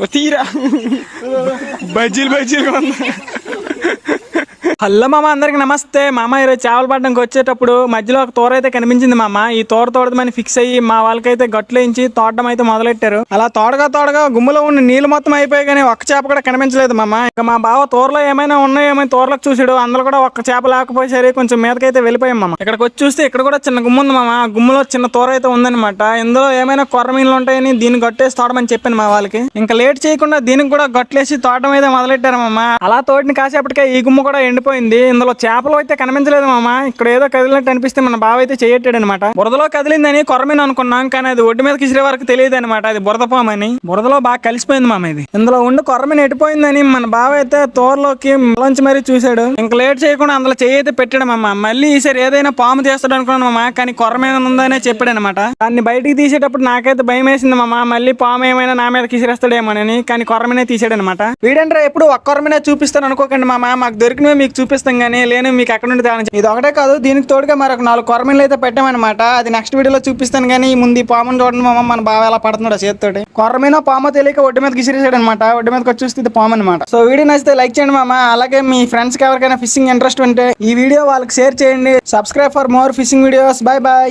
ఓ తీరా బజ్జీలు బజ్జీలు ఉంది హలో మామ అందరికి నమస్తే. మామ ఈరోజు చేపలు పట్టడానికి వచ్చేటప్పుడు మధ్యలో ఒక తోర అయితే కనిపించింది మామ. ఈ తోర తోడదని ఫిక్స్ అయ్యి మా వాళ్ళకైతే గట్లేంచి తోడడం అయితే మొదలెట్టారు. అలా తోడగా తోడగా గుమ్మలో ఉన్న నీళ్ళు మొత్తం అయిపోయి కానీ ఒక్క చేప కూడా కనిపించలేదు మామ. ఇక మా బావ తోరలో ఏమైనా ఉన్నాయేమో తోరలకు చూసాడు అందులో కూడా ఒక్క చేప లేకపోయేసరి కొంచెం మీదకైతే వెళ్ళిపోయాం మామ. ఇక్కడికి వచ్చి చూస్తే ఇక్కడ కూడా చిన్న గుమ్మ ఉంది మామ. ఆ గుమ్మలో చిన్న తోర అయితే ఉందన్నమాట. ఇందులో ఏమైనా కొర్రమీన్లు ఉంటాయని దీన్ని గట్టేసి తోడమని చెప్పాను మా వాళ్ళకి. ఇంకా లేట్ చేయకుండా దీనికి కూడా గట్లేసి తోటం అయితే మొదలెట్టారు మామ. అలా తోటిని కాసేపటికే ఈ గుమ్మ కూడా ఎండిపోయి పడిపోయింది ఇందులో చేపలు అయితే కనిపించలేదు మామ. ఇక్కడ ఏదో కదిలినట్టు అనిపిస్తే మన బావ అయితే చేయట్టాడు అనమాట బురదలో కదిలిందని కొరమీన అనుకున్నాం కానీ అది ఒడ్డు మీద కిసిరే వరకు తెలియదు అనమాట అది బురద పామని. బురదలో బాగా కలిసిపోయింది మామ ఇది. ఇందులో ఉండి కొరమీన ఎడిపోయిందని మన బావ అయితే తోరలోకి లోంచి మరీ చూశాడు. ఇంకా లేట్ చేయకుండా అందులో చేయి అయితే పెట్టాడు మామ. మళ్ళీ ఈసారి ఏదైనా పాము చేస్తాడు అనుకున్నాను మామ కానీ కొరమీన ఉందనే చెప్పాడు అనమాట దాన్ని బయటికి తీసేటప్పుడు నాకైతే భయం వేసింది మామ. మళ్ళీ పాము ఏమైనా నా మీద కిసిరేస్తాడేమోనని కానీ కొరమీనే తీసాడు అనమాట వీడంటే ఎప్పుడు ఒక్క కొరమీనే చూపిస్తాను అనుకోకండి మామ. మాకు దొరికినవి మీకు చూపిస్తాం కానీ లేని మీకు అక్కడ నుండి తేవాలి ఇది ఒకటే కాదు దీనికి తోడుగా మరొక నాలుగు కొరమీన్లు అయితే పెట్టామన్నమాట. అది నెక్స్ట్ వీడియోలో చూపిస్తాను కానీ ముందు ఈ పాముని చూడండి మామ మన బావ ఎలా పడుతున్నాడు ఆ చేతితోటి. కొరమీనో పామో తెలియక ఒడ్డు మీదకి గిసిరేసాడు అనమాట ఒడ్డు మీదకి వచ్చి చూస్తే ఇది పాము అనమాట సో వీడియో నచ్చితే లైక్ చేయండి మామ. అలాగే మీ ఫ్రెండ్స్కి ఎవరికైనా ఫిషింగ్ ఇంట్రెస్ట్ ఉంటే ఈ వీడియో వాళ్ళకి షేర్ చేయండి. Subscribe for more fishing videos bye bye